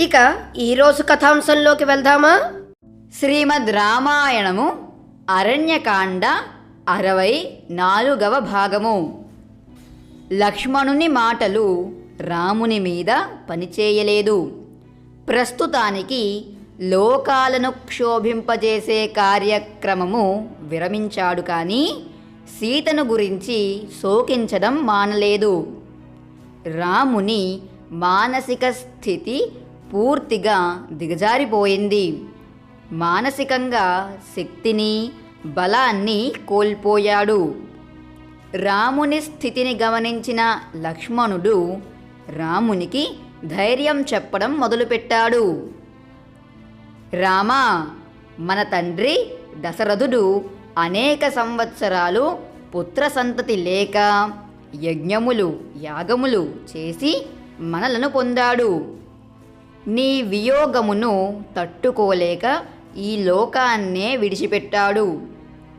ఇక ఈరోజు కథాంశంలోకి వెళ్దామా? శ్రీమద్ రామాయణము అరణ్యకాండ అరవై నాలుగవ భాగము. లక్ష్మణుని మాటలు రాముని మీద పనిచేయలేదు. ప్రస్తుతానికి లోకాలను క్షోభింపజేసే కార్యక్రమము విరమించాడు కానీ సీతను గురించి శోకించడం మానలేదు. రాముని మానసిక స్థితి పూర్తిగా దిగజారిపోయింది. మానసికంగా శక్తిని బలాన్ని కోల్పోయాడు. రాముని స్థితిని గమనించిన లక్ష్మణుడు రామునికి ధైర్యం చెప్పడం మొదలుపెట్టాడు. రామా మన తండ్రి దశరథుడు అనేక సంవత్సరాలు పుత్ర సంతతి లేక యజ్ఞములు యాగములు చేసి మనలను పొందాడు. నీ వియోగమును తట్టుకోలేక ఈ లోకాన్నే విడిచిపెట్టాడు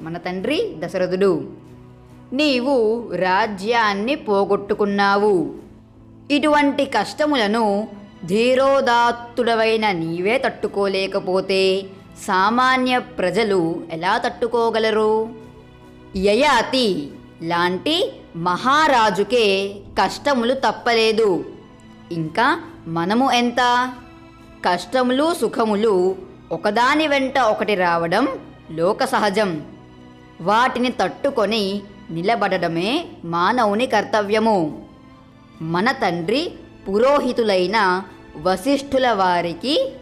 మన తండ్రి దశరథుడు. నీవు రాజ్యాన్ని పోగొట్టుకున్నావు. ఇటువంటి కష్టములను ధీరోదాత్తుడవైన నీవే తట్టుకోలేకపోతే సామాన్య ప్రజలు ఎలా తట్టుకోగలరు? యయాతి లాంటి మహారాజుకే కష్టములు తప్పలేదు. ఇంకా మనము ఎంత? కష్టములు సుఖములు ఒకదాని వెంట ఒకటి రావడం లోక సహజం. వాటిని తట్టుకొని నిలబడడమే మానవుని కర్తవ్యము. మన తండ్రి పురోహితులైన వశిష్ఠుల వారికి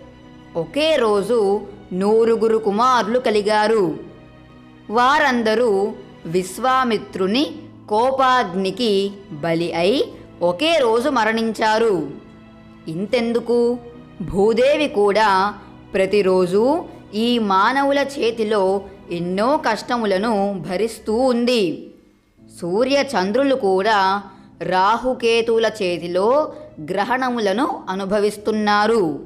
ఒకే రోజు నూరుగురు కుమారులు కలిగారు. వారందరూ విశ్వామిత్రుని కోపాగ్నికి బలి అయి ఒకే రోజు మరణించారు. ఇంతెందుకు? భూదేవి కూడా ప్రతిరోజు ఈ మానవుల చేతిలో ఎన్నో కష్టములను భరిస్తూ ఉంది. సూర్య చంద్రులు కూడా రాహుకేతువుల చేతిలో గ్రహణములను అనుభవిస్తున్నారు.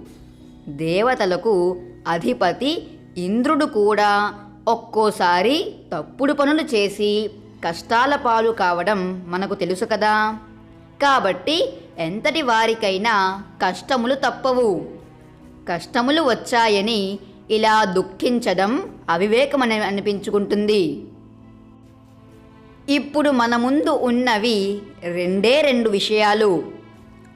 దేవతలకు అధిపతి ఇంద్రుడు కూడా ఒక్కోసారి తప్పుడు పనులు చేసి కష్టాల పాలు కావడం మనకు తెలుసు కదా? కాబట్టి ఎంతటి వారికైనా కష్టములు తప్పవు. కష్టములు వచ్చాయని ఇలా దుఃఖించడం అవివేకమని అనిపించుకుంటుంది. ఇప్పుడు మన ముందు ఉన్నవి రెండే రెండు విషయాలు.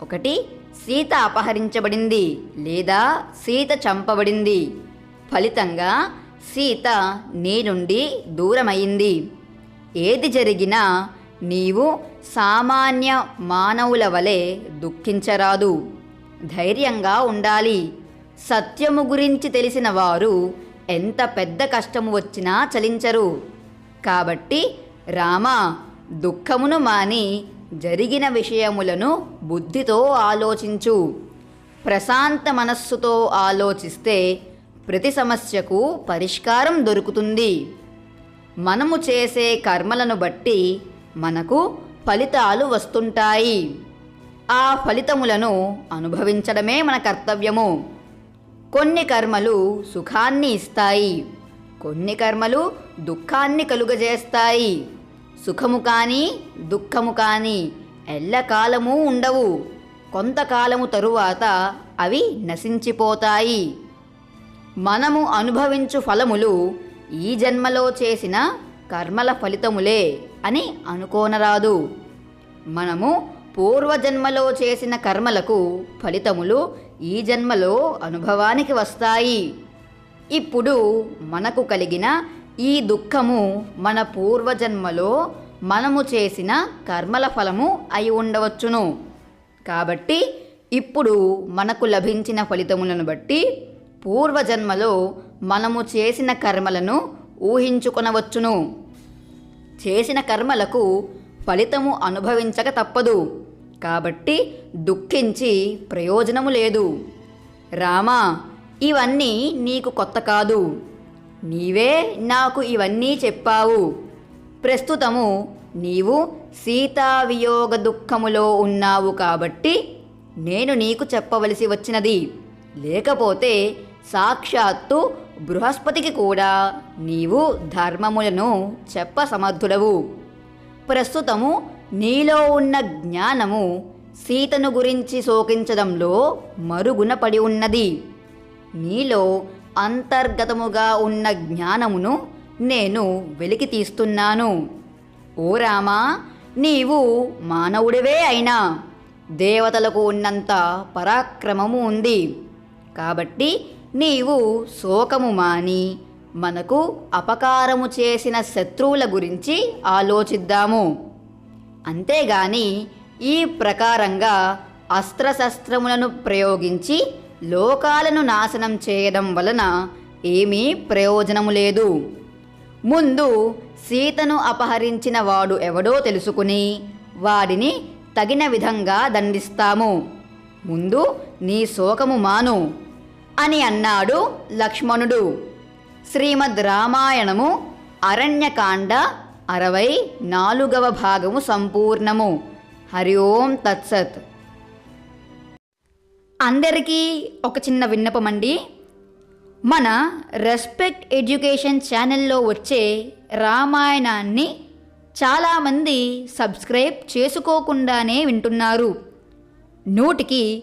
ఒకటి సీత అపహరించబడింది లేదా సీత చంపబడింది. ఫలితంగా సీత నీ నుండి దూరమైంది ఏది జరిగినా నీవు సామాన్య మానవుల వలె దుఃఖించరాదు. ధైర్యంగా ఉండాలి. సత్యము గురించి తెలిసిన వారు ఎంత పెద్ద కష్టము వచ్చినా చలించరు. కాబట్టి రామ దుఃఖమును మాని జరిగిన విషయములను బుద్ధితో ఆలోచించు. ప్రశాంత మనస్సుతో ఆలోచిస్తే ప్రతి సమస్యకు పరిష్కారం దొరుకుతుంది. మనము చేసే కర్మలను బట్టి మనకు ఫలితాలు వస్తుంటాయి. ఆ ఫలితములను అనుభవించడమే మన కర్తవ్యము. కొన్ని కర్మలు సుఖాన్ని ఇస్తాయి. కొన్ని కర్మలు దుఃఖాన్ని కలుగజేస్తాయి. సుఖము కానీ దుఃఖము కానీ ఎల్లకాలము ఉండవు. కొంతకాలము తరువాత అవి నశించిపోతాయి. మనము అనుభవించు ఫలములు ఈ జన్మలో చేసిన కర్మల ఫలితములే. అని అనుకోనరాదు. మనము పూర్వజన్మలో చేసిన కర్మలకు ఫలితములు ఈ జన్మలో అనుభవానికి వస్తాయి. ఇప్పుడు మనకు కలిగిన ఈ దుఃఖము మన పూర్వజన్మలో మనము చేసిన కర్మల ఫలము అయి ఉండవచ్చును. కాబట్టి ఇప్పుడు మనకు లభించిన ఫలితములను బట్టి పూర్వజన్మలో మనము చేసిన కర్మలను ఊహించుకొనవచ్చును. చేసిన కర్మలకు ఫలితము అనుభవించక తప్పదు. కాబట్టి దుఃఖించి ప్రయోజనము లేదు. రామా ఇవన్నీ నీకు కొత్త కాదు. నీవే నాకు ఇవన్నీ చెప్పావు. ప్రస్తుతము నీవు సీతావియోగ దుఃఖములో ఉన్నావు కాబట్టి నేను నీకు చెప్పవలసి వచ్చినది. లేకపోతే సాక్షాత్తు బృహస్పతికి కూడా నీవు ధర్మములను చెప్ప సమర్థుడవు ప్రస్తుతము నీలో ఉన్న జ్ఞానము సీతను గురించి శోకించడంలో మరుగున పడి ఉన్నది. నీలో అంతర్గతముగా ఉన్న జ్ఞానమును నేను వెలికి తీస్తున్నాను. ఓ రామా నీవు మానవుడివే అయినా దేవతలకు ఉన్నంత పరాక్రమము ఉంది. కాబట్టి నీవు శోకము మాని మనకు అపకారము చేసిన శత్రువుల గురించి ఆలోచిద్దాము. అంతేగాని ఈ ప్రకారంగా అస్త్రశస్త్రములను ప్రయోగించి లోకాలను నాశనం చేయడం వలన ఏమీ ప్రయోజనము లేదు. ముందు సీతను అపహరించిన వాడు ఎవడో తెలుసుకుని వాడిని తగిన విధంగా దండిస్తాము. ముందు నీ శోకము మాను. అని అన్నాడు లక్ష్మణుడు. శ్రీమద్ రామాయణము అరణ్యకాండ అరవై నాలుగవ భాగము సంపూర్ణము. హరి ఓం తత్సత్. అందరికీ ఒక చిన్న విన్నపమండి మన రెస్పెక్ట్ ఎడ్యుకేషన్ ఛానల్లో వచ్చే రామాయణాన్ని చాలామంది సబ్స్క్రైబ్ చేసుకోకుండానే వింటున్నారు. నూటికి